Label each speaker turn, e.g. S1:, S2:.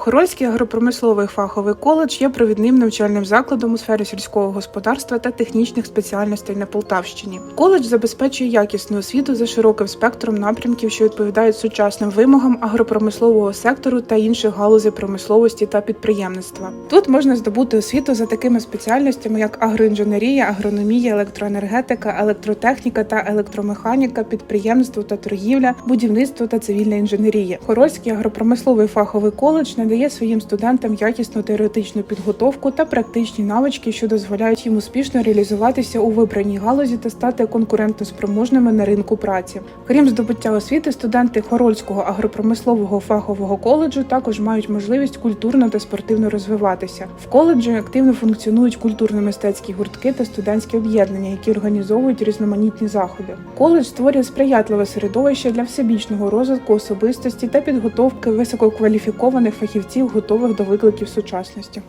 S1: Хорольський агропромисловий фаховий коледж є провідним навчальним закладом у сфері сільського господарства та технічних спеціальностей на Полтавщині. Коледж забезпечує якісну освіту за широким спектром напрямків, що відповідають сучасним вимогам агропромислового сектору та інших галузей промисловості та підприємництва. Тут можна здобути освіту за такими спеціальностями, як агроінженерія, агрономія, електроенергетика, електротехніка та електромеханіка, підприємство та торгівля, будівництво та цивільна інженерія. Хорольський агропромисловий фаховий коледж надає своїм студентам якісну теоретичну підготовку та практичні навички, що дозволяють їм успішно реалізуватися у вибраній галузі та стати конкурентоспроможними на ринку праці. Крім здобуття освіти, студенти Хорольського агропромислового фахового коледжу також мають можливість культурно та спортивно розвиватися. В коледжі активно функціонують культурно-мистецькі гуртки та студентські об'єднання, які організовують різноманітні заходи. Коледж створює сприятливе середовище для всебічного розвитку особистості та підготовки висококваліфікованих фахівців, готових до викликів сучасності.